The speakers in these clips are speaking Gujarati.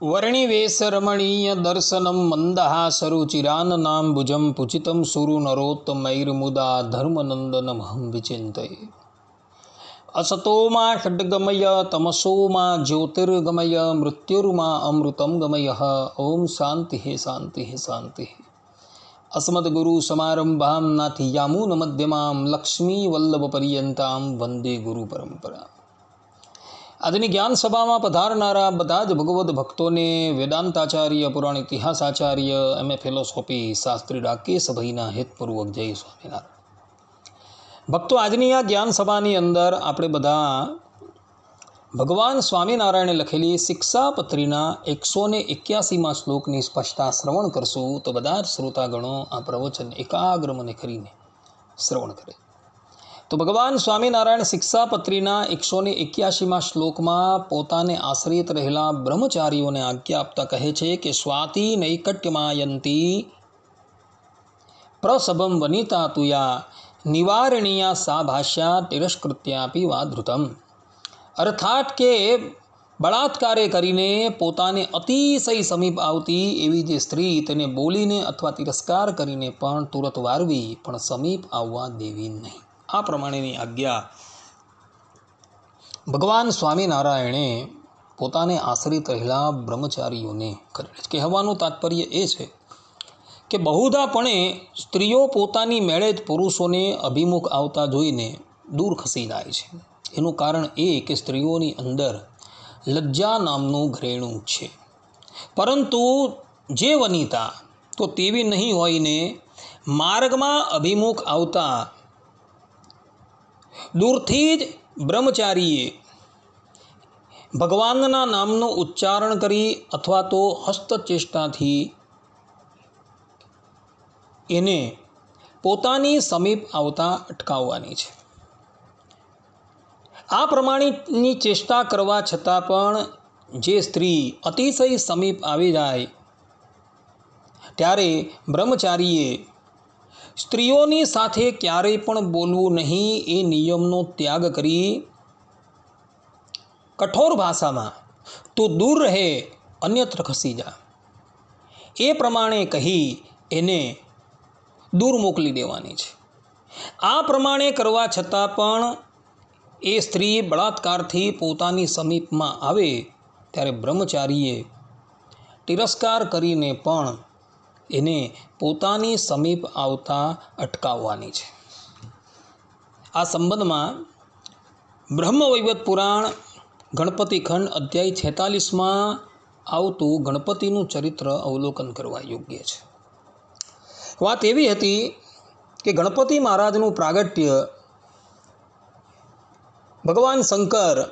વર્ણિવેશરમણીય દર્શનમ મંદહાસરુચિરાનનામ ભુજમ પૂજિતમ સુરુનરોત્તમૈર્મુદા ધર્મનંદનમહં વિચિંતયે અસતોમાં ષડ્ગમય તમસોમાં જ્યોતિર્ગમય મૃત્યુર્મા અમૃતમ ગમય ઓમ શાંતિ શાંતિ શાંતિ અસ્મદગુરુ સમારંભામ નાથી યામૂન મધ્યમામ લક્ષ્મી વલ્લભ વંદે ગુરુ પરંપરા આજની જ્ઞાન સભામાં પધારનારા બધા જ ભગવદ્ ભક્તોને વેદાંતાચાર્ય, પુરાણ ઇતિહાસાચાર્ય, એમ એ ફિલોસોફી, શાસ્ત્રી રાકેશ ભાઈના હેતપૂર્વક જય સ્વામિનારાયણ. ભક્તો, આજની આ જ્ઞાન સભાની અંદર આપણે બધા ભગવાન સ્વામિનારાયણે લખેલી શિક્ષાપત્રીના એકસો ને એક્યાસીમાં શ્લોકની સ્પષ્ટતા શ્રવણ કરશું તો બધા જ શ્રોતાગણો આ પ્રવચન એકાગ્ર મને કરીને શ્રવણ કરે. તો ભગવાન સ્વામિનારાયણ શિક્ષાપત્રીના એકસો ને એક્યાસીમાં શ્લોકમાં પોતાને આશ્રિત રહેલા બ્રહ્મચારીઓને આજ્ઞા આપતા કહે છે કે, સ્વાતિ નૈકટ્યમાયંતી પ્રસભમ વનિતા તુયા નિવારણીયા સા ભાષ્યા તિરસ્કૃત્યાપી વા ધૃતમ અર્થાત કે, બળાત્કારે કરીને પોતાને અતિશય સમીપ આવતી એવી જે સ્ત્રી તેને બોલીને અથવા તિરસ્કાર કરીને પણ તુરત વારવી, પણ સમીપ આવવા દેવી નહીં. આ પ્રમાણેની આજ્ઞા ભગવાન સ્વામિનારાયણે પોતાને આશ્રિત રહેલા બ્રહ્મચારીઓને કરેલ કહેવાનું તાત્પર્ય એ છે કે બહુધાપણે સ્ત્રીઓ પોતાની મેળે જ પુરુષોને અભિમુખ આવતા જોઈને દૂર ખસી જાય છે. એનું કારણ એ કે સ્ત્રીઓની અંદર લજ્જા નામનું ઘરેણું છે. પરંતુ જે વનિતા તો તેવી નહીં હોઈને માર્ગમાં અભિમુખ આવતા દૂરથી જ બ્રહ્મચારીએ ભગવાનના નામનું ઉચ્ચારણ કરી અથવા તો હસ્તચેષ્ટાથી એને પોતાની સમીપ આવતા અટકાવવાની છે. આ પ્રમાણેની ચેષ્ટા કરવા છતાં પણ જે સ્ત્રી અતિશય સમીપ આવી જાય, ત્યારે બ્રહ્મચારીએ સ્ત્રીઓની સાથે ક્યારેય પણ બોલવું નહીં એ નિયમનો ત્યાગ કરી કઠોર ભાષામાં તું દૂર રહે, અન્યત્ર ખસી જા. એ પ્રમાણે કહી એને દૂર મોકલી દેવાની છે. આ પ્રમાણે કરવા છતાં પણ એ સ્ત્રી બળાત્કારથી પોતાની સમીપમાં આવે ત્યારે બ્રહ્મચારીએ તિરસ્કાર કરીને પણ એને પોતાની સમીપ આવતા અટકાવવાની છે. આ સંબંધમાં બ્રહ્મવૈવત પુરાણ ગણપતિ ખંડ અધ્યાય છેતાલીસમાં આવતું ગણપતિનું ચરિત્ર અવલોકન કરવા યોગ્ય છે. વાત એવી હતી કે ગણપતિ મહારાજનું પ્રાગટ્ય ભગવાન શંકર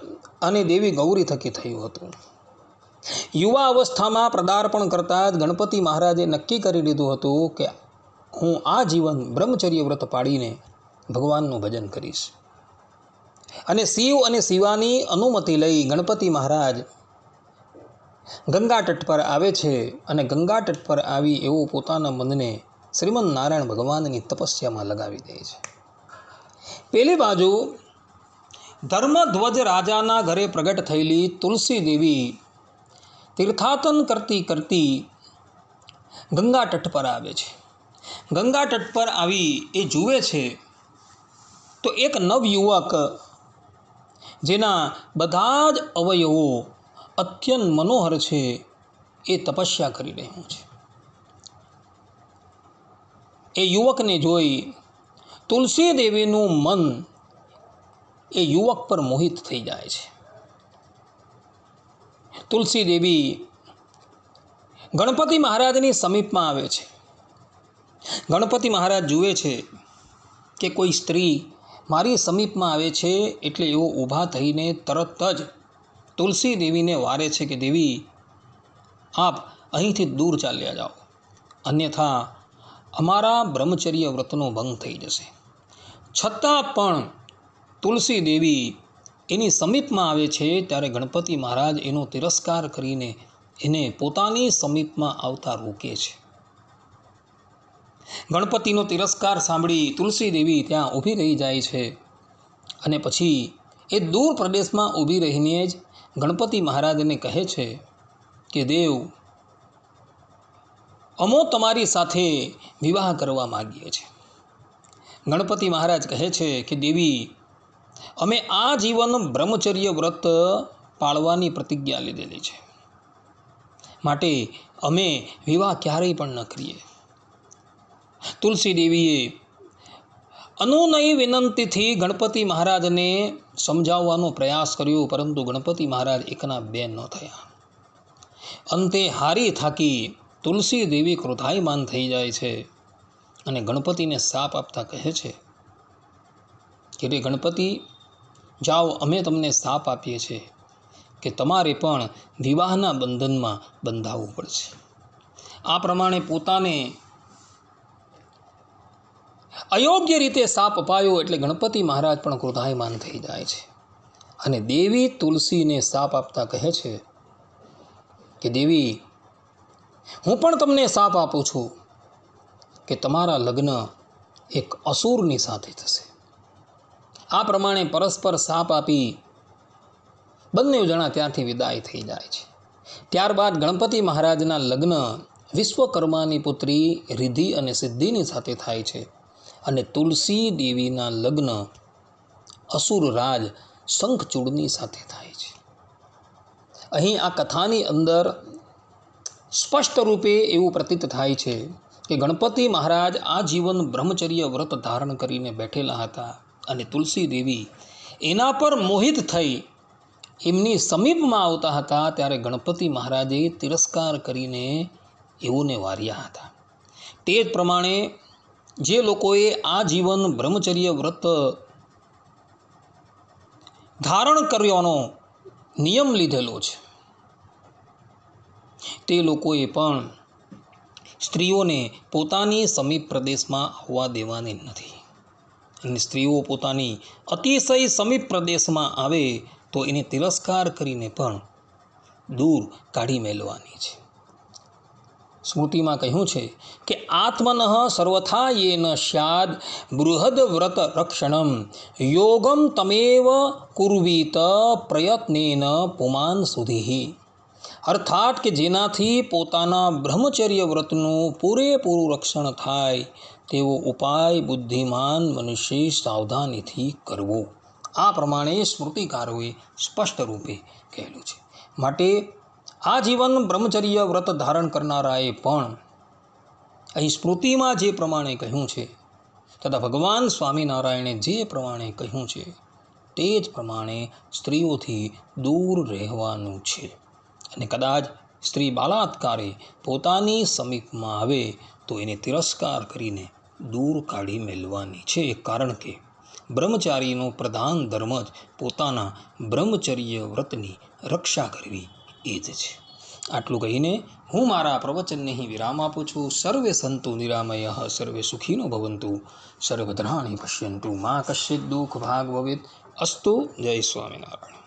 અને દેવી ગૌરી થકી થયું હતું. યુવા અવસ્થામાં પદાર્પણ કરતાં જ ગણપતિ મહારાજે નક્કી કરી લીધું હતું કે હું આ જીવન બ્રહ્મચર્ય વ્રત પાડીને ભગવાનનું ભજન કરીશ. અને શિવ અને શિવાની અનુમતિ લઈ ગણપતિ મહારાજ ગંગા તટ પર આવે છે અને ગંગા તટ પર આવી એવું પોતાના મનને શ્રીમદ નારાયણ ભગવાનની તપસ્યામાં લગાવી દે છે. પેલી બાજુ ધર્મધ્વજ રાજાના ઘરે પ્રગટ થયેલી તુલસી દેવી તીર્થાટન કરતી કરતી ગંગા તટ પર આવે છે. ગંગા તટ પર આવી એ જુએ છે તો એક નવયુવક જેના બધા જ અવયવો અત્યંત મનોહર છે એ તપસ્યા કરી રહ્યું છે. એ યુવકને જોઈ તુલસી દેવીનું મન એ યુવક પર મોહિત થઈ જાય છે. તુલસી દેવી ગણપતિ મહારાજની સમીપમાં આવે છે. ગણપતિ મહારાજ જુએ છે કે કોઈ સ્ત્રી મારી સમીપમાં આવે છે એટલે એઓ ઊભા થઈને તરત જ તુલસી દેવીને વારે છે કે દેવી આપ અહીંથી દૂર ચાલ્યા જાઓ. અન્યથા અમારા બ્રહ્મચર્ય વ્રતનો ભંગ થઈ જશે. છતાં પણ તુલસી દેવી એની સમીપમાં આવે છે ત્યારે ગણપતિ મહારાજ એનો તિરસ્કાર કરીને એને પોતાની સમીપમાં આવતા રોકે છે. ગણપતિનો તિરસ્કાર સાંભળી તુલસી દેવી ત્યાં ઊભી રહી જાય છે અને પછી એ દૂર પ્રદેશમાં ઊભી રહીને જ ગણપતિ મહારાજને કહે છે કે, દેવ, અમો તમારી સાથે વિવાહ કરવા માગીએ છીએ. ગણપતિ મહારાજ કહે છે કે, દેવી અમે આ જીવન બ્રહ્મચર્ય વ્રત પાળવાની પ્રતિજ્ઞા લીધેલી છે. માટે અમે વિવાહ ક્યારેય પણ ન કરીએ. તુલસી દેવીએ અનુનય વિનંતીથી ગણપતિ મહારાજને સમજાવવાનો પ્રયાસ કર્યો, પરંતુ ગણપતિ મહારાજ એકના બે ન થયા. અંતે હારી થાકી તુલસી દેવી ક્રોધાયમાન થઈ જાય છે અને ગણપતિને સાપ આપતા કહે છે કે રે ગણપતિ, જાઓ, અમે તમને સાપ આપીએ છીએ કે તમારે પણ વિવાહના બંધનમાં બંધાવવું પડશે. આ પ્રમાણે પોતાને અયોગ્ય રીતે સાપ અપાયો એટલે ગણપતિ મહારાજ પણ ક્રોધાયમાન થઈ જાય છે. અને દેવી તુલસીને સાપ આપતા કહે છે કે, દેવી, હું પણ તમને સાપ આપું છું કે તમારા લગ્ન એક અસુરની સાથે થશે. આ પ્રમાણે પરસ્પર સાપ આપી બંને જણા ત્યાંથી વિદાય થઈ જાય છે. ત્યારબાદ ગણપતિ મહારાજના લગ્ન વિશ્વકર્માની પુત્રી રિધિ અને સિદ્ધિની સાથે થાય છે અને તુલસી દેવીના લગ્ન અસુર રાજ શંખચૂડની સાથે થાય છે. અહીં આ કથાની અંદર સ્પષ્ટ રૂપે એવું પ્રતીત થાય છે કે ગણપતિ મહારાજ આ જીવન બ્રહ્મચર્ય વ્રત ધારણ કરીને બેઠેલા હતા. અને તુલસી દેવી એના પર મોહિત થઈ એમની સમીપમાં આવતા હતા ત્યારે ગણપતિ મહારાજે તિરસ્કાર કરીને એઓને વાર્યા હતા. તે જ પ્રમાણે જે લોકોએ આ જીવન બ્રહ્મચર્ય વ્રત ધારણ કરવાનો નિયમ લીધેલો છે. તે લોકોએ પણ સ્ત્રીઓને પોતાની સમીપ પ્રદેશમાં આવવા દેવાની નથી. અને સ્ત્રીઓ પોતાની અતિશય સમીપ પ્રદેશમાં આવે તો એને તિરસ્કાર કરીને પણ દૂર કાઢી મેળવાની છે. સ્મૃતિમાં કહ્યું છે કે આત્મન સર્વથા ન સ્યાદ બૃહદ વ્રત રક્ષણમ યોગમ તમેવ કુર્વીત પ્રયત્નેન પુમાન સુધી. અર્થાત કે જેનાથી પોતાના બ્રહ્મચર્ય વ્રતનું પૂરેપૂરું રક્ષણ થાય તેવો ઉપાય બુદ્ધિમાન મનુષ્ય સાવધાનીથી કરવો. આ પ્રમાણે સ્મૃતિકારોએ સ્પષ્ટ રૂપે કહેલું છે. માટે આ જીવન બ્રહ્મચર્ય વ્રત ધારણ કરનારાએ પણ અહીં સ્મૃતિમાં જે પ્રમાણે કહ્યું છે, તથા ભગવાન સ્વામિનારાયણે જે પ્રમાણે કહ્યું છે, તે જ પ્રમાણે સ્ત્રીઓથી દૂર રહેવાનું છે. અને કદાચ સ્ત્રી બાલાત્કારે પોતાની સમીપમાં આવે તો એને તિરસ્કાર કરીને દૂર કાઢી મેળવાની છે. કારણ કે બ્રહ્મચારીનો પ્રધાન ધર્મ જ પોતાના બ્રહ્મચર્ય વ્રતની રક્ષા કરવી એ જ છે. આટલું કહીને હું મારા પ્રવચનને અહીં વિરામ આપું છું. સર્વે સંતુ નિરામય, સર્વે સુખીનો ભવંતુ. સર્વદ્રાણી પશ્યંતુ. મા કશ્ચિત દુઃખ ભાગ ભવેત. અસ્તુ જય સ્વામિનારાયણ.